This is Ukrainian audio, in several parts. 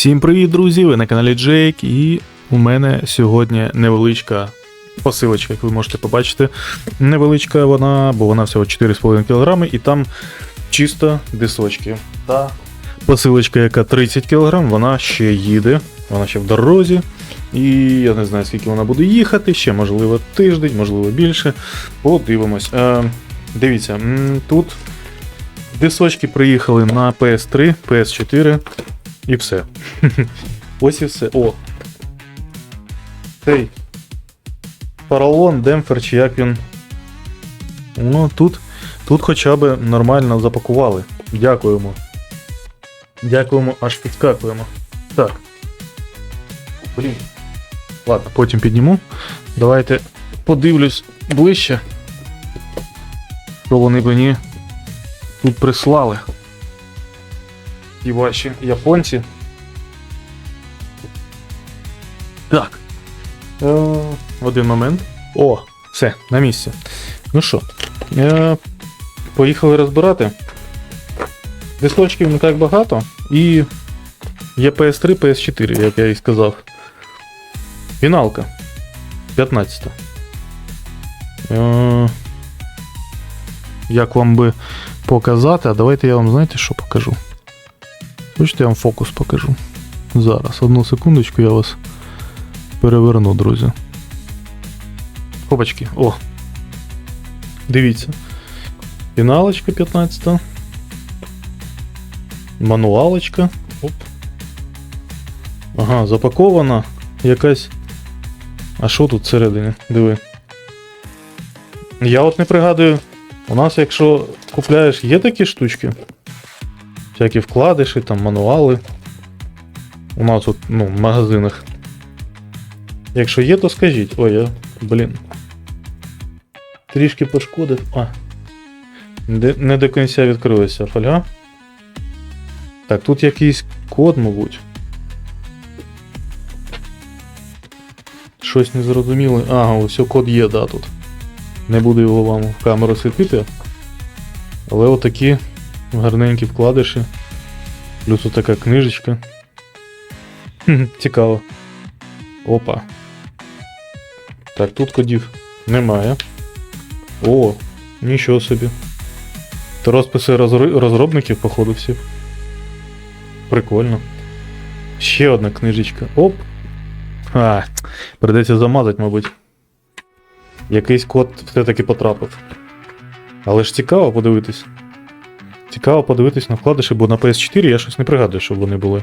Всім привіт, друзі! Ви на каналі Джейк, і у мене сьогодні невеличка посилочка, як ви можете побачити. Невеличка вона, бо вона всього 4,5 кг, і там чисто дисочки. Та посилочка, яка 30 кг, вона ще їде, вона ще в дорозі. І я не знаю, скільки вона буде їхати, ще можливо тиждень, можливо більше. Подивимось. Е, дивіться, тут дисочки приїхали на PS3, PS4 і все. Ось і все. О. Цей. Паралон, демпфер, чи як він. Ну, тут, тут хоча б нормально запакували. Дякуємо. Дякуємо, аж підскакуємо. Так. Блін. Ладно, потім підніму. Давайте подивлюсь ближче. Що вони мені тут прислали. Ті ваші японці. Так. Е, один момент. О, все, на місці. Ну що, е, поїхали розбирати. Дисочків не так багато. І є PS3, PS4, як я і сказав. Фіналка. 15. Е, як вам би показати, а давайте я вам знаєте, що покажу. Хочете, я вам фокус покажу. Зараз, одну секундочку, я вас переверну, друзі. Хопачки, о. Дивіться. Фіналочка 15. Мануалочка. Оп. Ага, запакована якась. А що тут всередині? Диви. Я от не пригадую. У нас, якщо купляєш, є такі штучки. Всякі вкладиші, там мануали. У нас тут, ну, в магазинах. Якщо є, то скажіть. Ой, я. Блін. Трішки пошкодив. А. Не, не до кінця відкрилася фольга. Так, тут якийсь код, мабуть. Щось незрозуміле. Ага, ось код є, да, тут. Не буду його вам в камеру світити. Але отакі гарненькі вкладиші. Плюс отака книжечка. Цікаво. Опа. Так, тут кодів немає. О, нічого собі. Це розписи розробників, походу, всі. Прикольно. Ще одна книжечка. Оп. А, придеться замазати, мабуть. Якийсь код все-таки потрапив. Але ж цікаво подивитись. Цікаво подивитись на вкладиші, бо на PS4 я щось не пригадую, щоб вони були.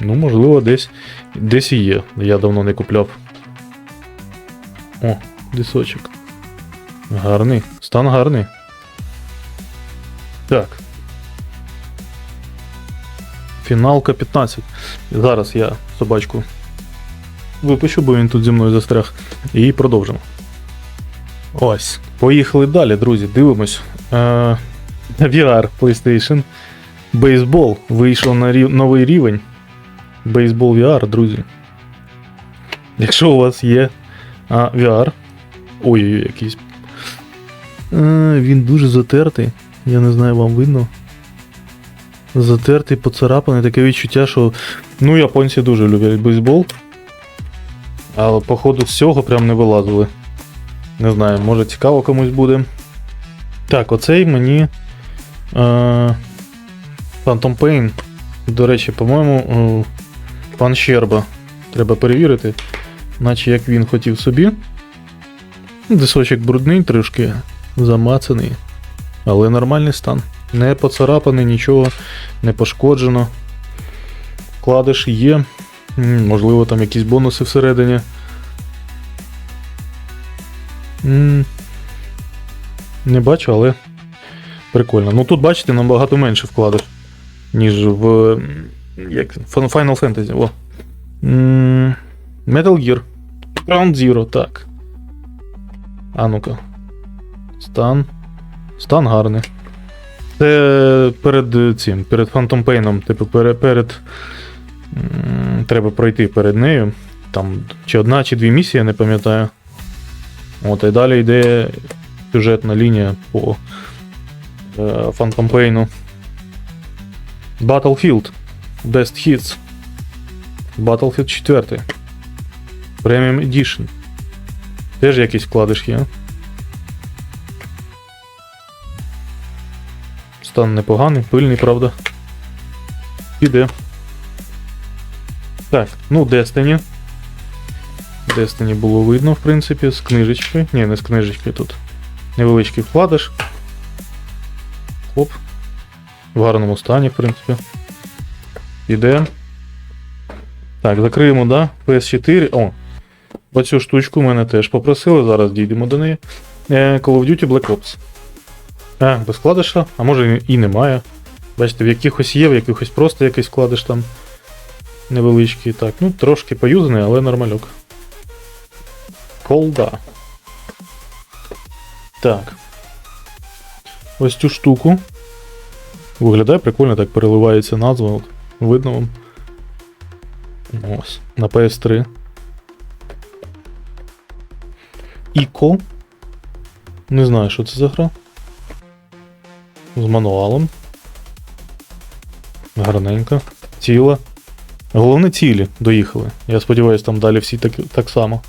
Ну, можливо, десь десь і є. Я давно не купляв. О, дисочок. Гарний. Стан гарний. Так. Фіналка 15. Зараз я собачку випущу, бо він тут зі мною застряг. І продовжимо. Ось. Поїхали далі, друзі. Дивимось. Е, VR PlayStation. Бейсбол вийшов на рів... новий рівень. Бейсбол VR, друзі. Якщо у вас є а, VR. Ой-ой-ой, якийсь. Е, він дуже затертий. Я не знаю, вам видно. Затертий, поцарапаний, таке відчуття, що. Ну, японці дуже люблять бейсбол. Але, походу, з цього прям не вилазили. Не знаю, може цікаво комусь буде. Так, оцей мені. Е, Phantom Pain. До речі, по-моєму, е, пан Щерба. Треба перевірити. Наче як він хотів собі. Дисочок брудний, трошки замацаний. Але нормальний стан. Не поцарапаний, нічого, не пошкоджено. Вкладиш є. Можливо, там якісь бонуси всередині. Не бачу, але прикольно. Ну тут, бачите, набагато менше вкладиш, ніж в. Як Final Fantasy. О. Metal Gear. Ground Zero, так. А ну-ка. Стан. Стан гарний. Це перед цим, перед Phantom Pain, типу, перед. перед треба пройти перед нею. Там чи одна, чи дві місії, я не пам'ятаю. От, і далі йде сюжетна лінія по е, Pain. Battlefield. Best Hits. Battlefield 4. Premium Edition. Теж якийсь вкладиш є. Стан непоганий, пильний, правда. Піде. Так, ну Destiny. Destiny було видно, в принципі, з книжечки. Ні, не з книжечки тут. Невеличкий вкладиш. Хоп. В гарному стані, в принципі. Іде. Так, закриємо, да? PS4. О! Оцю штучку мене теж попросили, зараз дійдемо до неї. Е, Call of Duty Black Ops. А, без вкладиша, а може і немає. Бачите, в якихось є, в якихось просто якийсь вкладиш там невеличкий. Так, ну трошки поюзаний, але нормальок. Колда. Так. Ось цю штуку. Виглядає прикольно, так переливається назва. От, видно вам. Ось. На PS3. Іко. Не знаю, що це за гра. З мануалом. Гарненько. Ціла. Головне цілі доїхали. Я сподіваюся, там далі всі так, так само.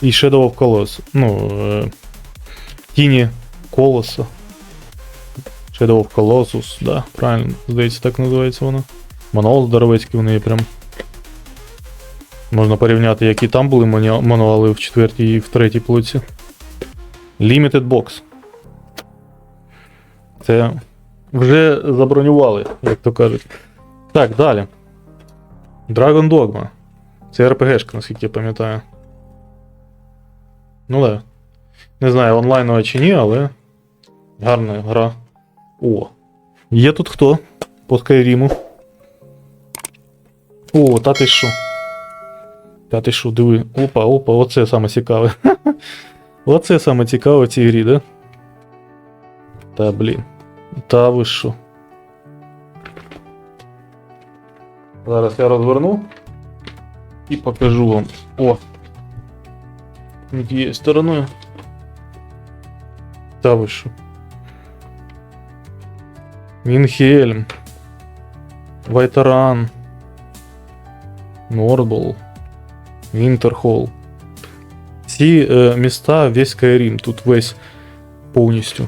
І Shadow of Colossus. Ну. Е, Тіні Колоса. Shadow of Colossus, да, правильно, здається, так називається вона. Мануал здоровецький у неї прям. Можна порівняти, які там були мануали в четвертій і в третій плоці. Limited Box. Це вже забронювали, як то кажуть. Так, далі. Dragon Dogma. Це РПГшка, наскільки я пам'ятаю. Ну да. Не знаю, онлайнова чи ні, але гарна гра. О. Є тут хто? По Скайріму. О, та ти що? Та ти що, диви. Опа, опа, оце саме цікаве. оце саме цікаве в цій грі, да? Та блін. Та ви що? Зараз я розверну і покажу вам. О! Тією стороною. Та ви що? Вінхельм. Вайтаран. Нордбол. Вінтерхол. Ці е, міста весь Скайрім, тут весь повністю.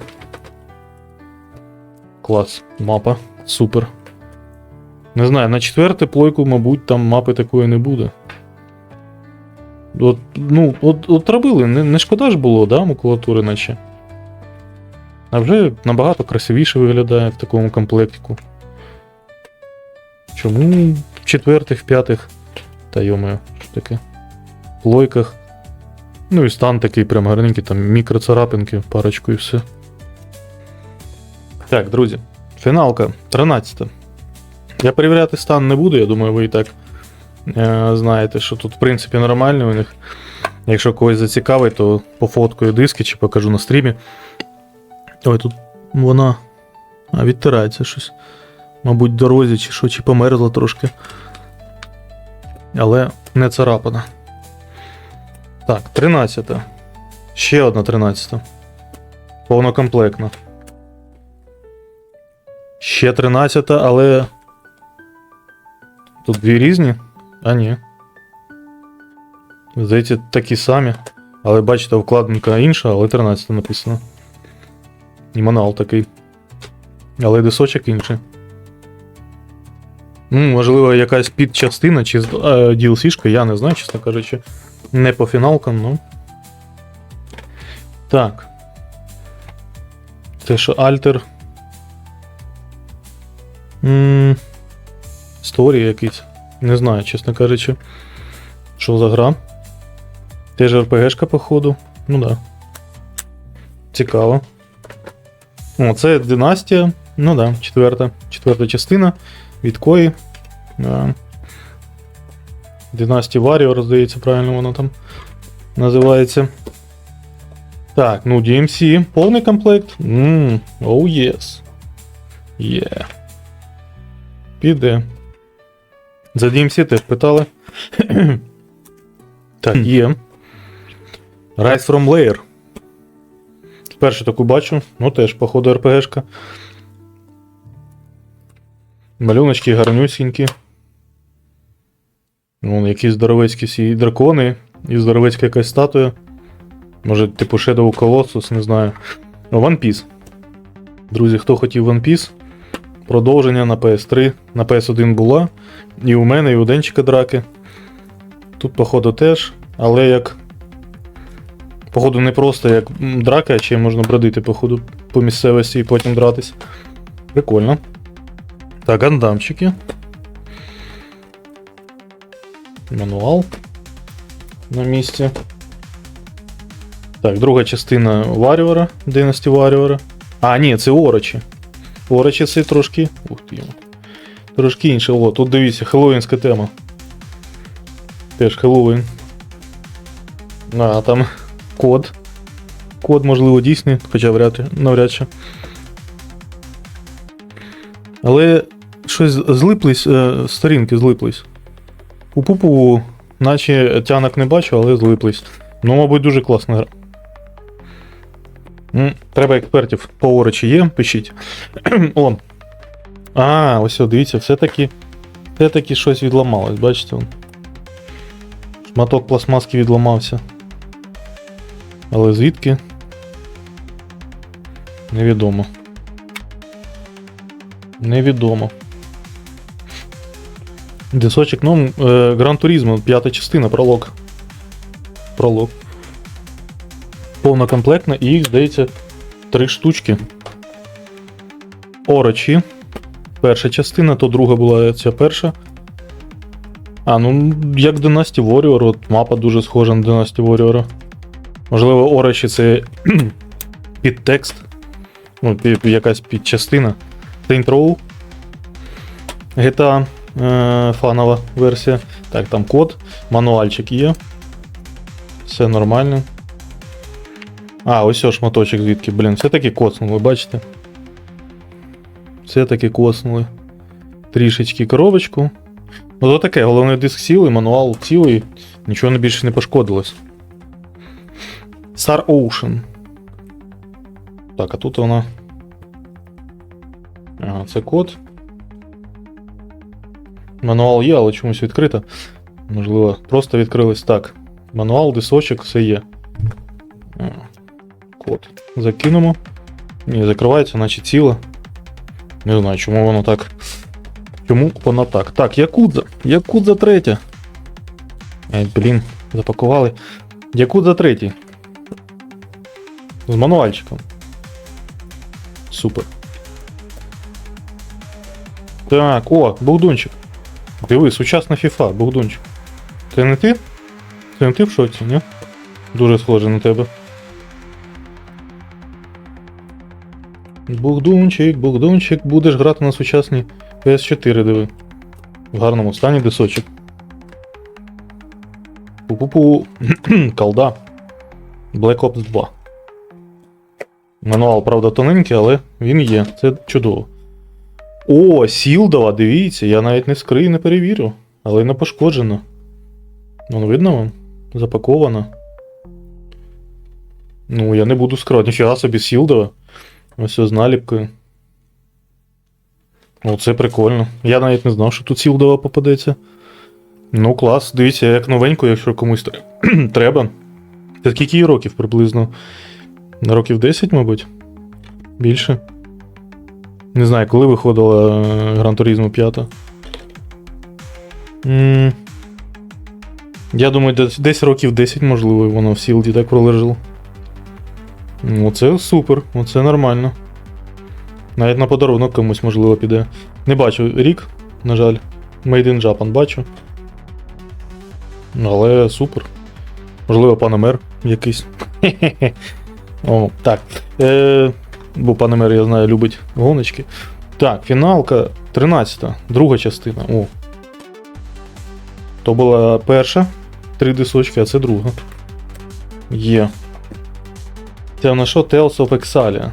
Клас. Мапа. Супер. Не знаю, на четверте плойку, мабуть, там мапи такої не буде. От, ну, от, от робили, не, не шкода ж було, да, макулатури наче. А вже набагато красивіше виглядає в такому комплектику. Чому в четвертих, в п'ятих. Та йомаю, що таке? Плойках. Ну і стан такий прям гарненький, там мікроцарапинки, парочку і все. Так, друзі. Фіналка 13. Я перевіряти стан не буду, я думаю, ви і так е, знаєте, що тут, в принципі, нормально у них. Якщо когось зацікавить, то пофоткаю диски чи покажу на стрімі. Ой, тут вона. А, відтирається щось. Мабуть, дорозі чи що, чи померзла трошки. Але не царапана. Так, 13. Ще одна 13. Повнокомплектна. Ще 13, але. Тут дві різні? А ні. Здається, такі самі. Але бачите, вкладинка інша, але 13 написано. І такий. Але дисочок інший. Ну, можливо, якась підчастина чи з- е, DLC-шка, я не знаю, чесно кажучи. Не по фіналкам, ну. Так. Це що Альтер. Сторі якийсь. Не знаю, чесно кажучи. Що за гра? Теж РПГшка, походу. Ну да. Цікаво. О, це Династія. Ну да, четверта. Четверта частина від Кої. Да. Династія Warrior, здається, правильно воно там називається. Так, ну DMC, повний комплект. Ммм, оу єс. Є. Піде. За DMC теж питали. так, є. Rise from Layer. Першу таку бачу, ну теж, походу, РПГшка. Малюночки гарнюсінькі. Вон якісь здоровецькі всі дракони і здоровецька якась статуя. Може, типу Shadow Colossus, не знаю. Ну, One Piece. Друзі, хто хотів One Piece, продовження на PS3, на PS1 була. І у мене, і у Денчика драки. Тут, походу, теж, але як. Походу, не просто як драка, а ще можна бродити, походу, по місцевості і потім дратись. Прикольно. Так, гандамчики. Мануал на місці. Так, друга частина Warrior, Dynasty Warrior. А, ні, це Орочі. Орочі це трошки. Ух ти. Трошки інше. О, тут дивіться, хеллоуінська тема. Теж Хеллоуін. А, там код. Код, можливо, дійсний, хоча вряд, навряд чи. Але щось злиплись, е, сторінки злиплись. У пупу, наче тянок не бачу, але злиплись. Ну, мабуть, дуже класна гра. Треба експертів по орочі є, пишіть. О. А, ось, дивіться, все-таки. Все-таки щось відламалось, бачите? Шматок пластмаски відламався. Але звідки? Невідомо. Невідомо. Дисочек, ну, е, Гран Турізмо, п'ята частина, пролог. Пролог. Повнокомплектна і їх, здається, три штучки. Орочі. Перша частина, то друга була ця перша. А, ну, як Dynasty Warrior, от мапа дуже схожа на Dynasty Warrior. Можливо, Орочі це підтекст. Ну, якась підчастина. Saint Row. GTA е, фанова версія. Так, там код, мануальчик є. Все нормально. А, ось ось шматочок звідки, блін, все-таки коцнули, бачите? Все-таки коцнули. Трішечки коробочку. Ну, то таке, головний диск цілий, мануал цілий, нічого більше не пошкодилось. Star Ocean. Так, а тут вона. Ага, це код. Мануал є, але чомусь відкрита. Можливо, просто відкрилось так. Мануал, дисочок, все є. Код. Закинемо. Ні, закривається, наче ціле. Не знаю, чому воно так. Чому воно так? Так, Якудза. Якудза третя. Ей, блін, запакували. Якудза третій. З мануальчиком. Супер. Так, о, Богдунчик. Диви, сучасна фіфа, Богдунчик. Це не ти? Це не ти в шоці, ні? Дуже схоже на тебе. Богдунчик, Богдунчик, будеш грати на сучасній PS4, диви. В гарному стані дисочок. Пу-пу-пу. Колда. Black Ops 2. Мануал, правда, тоненький, але він є. Це чудово. О, Сілдова, дивіться, я навіть не скрию, не перевірю, але не пошкоджено. Воно видно вам? Запаковано. Ну, я не буду скривати. Нічого собі Сілдова. Ось з наліпкою. О, це прикольно. Я навіть не знав, що тут Сілдова попадеться. Ну, клас, дивіться, як новенько, якщо комусь треба. Це скільки років приблизно? На років 10, мабуть? Більше. Не знаю, коли виходила Gran Turismo 5. м Я думаю, десь, років 10, можливо, воно в Сілді так пролежало. Ну, це супер, оце нормально. Навіть на подарунок комусь, можливо, піде. Не бачу рік, на жаль. Made in Japan бачу. Але супер. Можливо, панамер якийсь. О, так. Е, бо панамер, я знаю, любить гоночки. Так, фіналка 13, друга частина. О. То була перша. Три дисочки, а це друга. Є. Це в що? Tales of Exalia.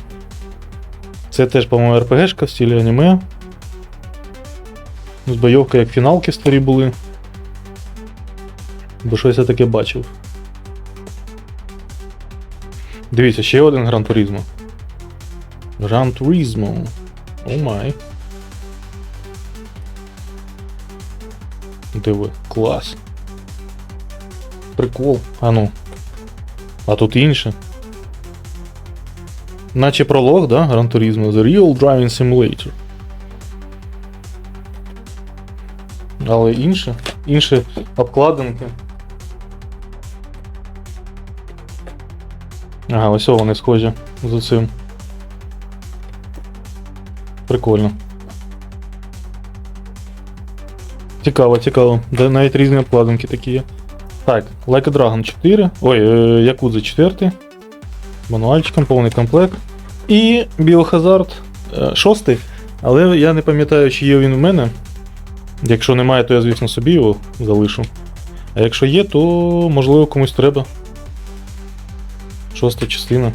Це теж, по-моєму, РПГшка в стилі аніме. З бойовка як фіналки старі були. Бо щось я таке бачив. Дивіться, ще один Гран Турізмо. Гран Турізмо. О май. Диви, клас. Прикол. А ну. А тут інше. Наче пролог, да? Gran Turismo. The Real Driving Simulator. Але інше. Інші обкладинки. Ага, ось вони схожі за цим. Прикольно. Цікаво, цікаво. Навіть різні обкладинки такі є. Так, Like a Dragon 4. Ой, е, Yakuza 4. Мануальчиком, повний комплект. І Biohazard 6. Але я не пам'ятаю, чи є він у мене. Якщо немає, то я, звісно, собі його залишу. А якщо є, то можливо комусь треба. Шоста частина.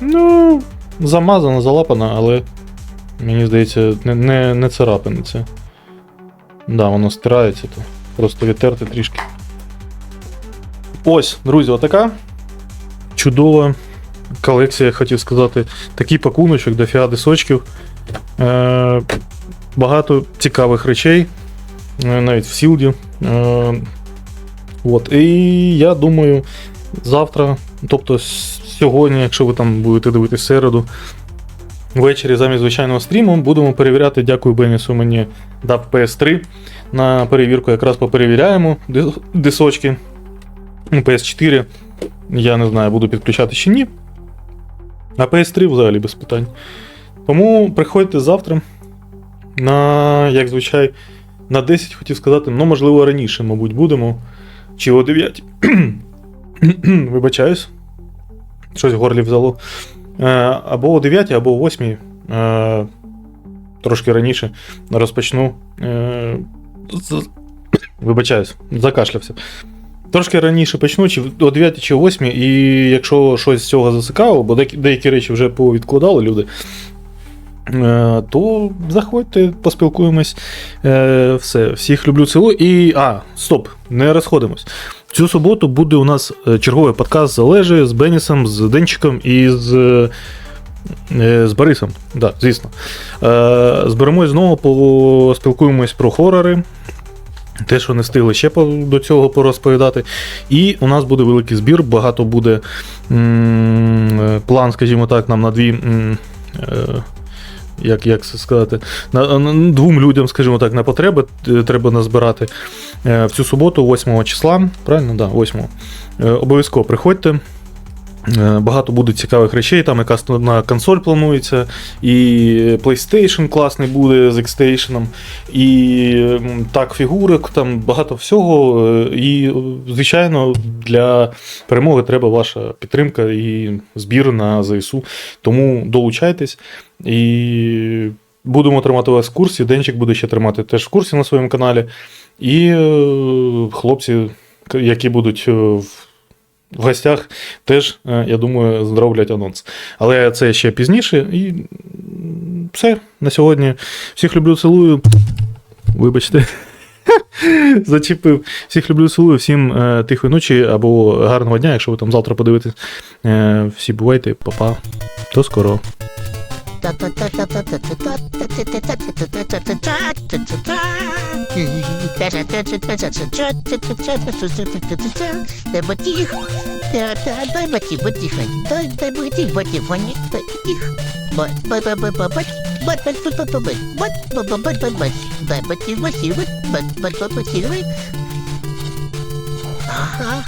Ну, замазана, залапана, але мені здається, не, не, не царапини це. Да, воно стирається, то просто відтерти трішки. Ось, друзі, отака чудова колекція, хотів сказати. Такий пакуночок до фіа дисочків. Е, багато цікавих речей, е, навіть в Сілді. Е, от. І я думаю, завтра, тобто сьогодні, якщо ви там будете дивитися середу, ввечері замість звичайного стріму, будемо перевіряти. Дякую Бенісу, мені дав PS3. На перевірку якраз поперевіряємо дисочки. Ну, PS4. Я не знаю, буду підключати чи ні. А PS3 взагалі без питань. Тому приходьте завтра. На, як звичай, на 10 хотів сказати, ну, можливо, раніше, мабуть, будемо. Чи о 9. Вибачаюсь. Щось в горлі взяло. Е, Або о 9, або о 8. Е, Трошки раніше розпочну. Е, Вибачаюсь, закашлявся. Трошки раніше почну, чи о 9 чи о 8, і якщо щось з цього зацікавило, бо деякі, речі вже повідкладали люди, то заходьте, поспілкуємось. Е, Все, всіх люблю цілу. І. А, стоп, не розходимось. Цю суботу буде у нас е, черговий подкаст з Олежею, з Бенісом, з Денчиком і з. е, З Борисом, да, звісно. Е, зберемось знову, поспілкуємось про хорори. Те, що не встигли ще до цього порозповідати. І у нас буде великий збір, багато буде м, е, план, скажімо так, нам на дві. м, е, Як, як це сказати, на, на двом людям, скажімо так, на потреби е, треба назбирати Е, в цю суботу, 8 числа. Правильно? Да, 8. Е, Обов'язково приходьте. Е, Багато буде цікавих речей, там якась на консоль планується, і PlayStation класний буде з X-Station, і так, фігурок, там багато всього. е, І, звичайно, для перемоги треба ваша підтримка і збір на ЗСУ. Тому долучайтесь і будемо тримати вас в курсі. Денчик буде ще тримати теж в курсі на своєму каналі. І е, хлопці, які будуть в в гостях теж, е, я думаю, зроблять анонс. Але це ще пізніше. І все на сьогодні. Всіх люблю, цілую. Вибачте. Зачепив. Всіх люблю, цілую, всім е, тихої ночі або гарного дня, якщо ви там завтра подивитесь. Е, всі бувайте, па-па. До скорого. Дай ботих. Дай ботих, ботих. Дай дай ботих, ботих. Вони ботих. Бот, бот, бот, бот, бот. Бот, бот, бот, бот, бот. Бот, бот, бот, бот, бот, бот. Дай ботих, ботих, бот. Бот, бот, бот, ботих. Ага.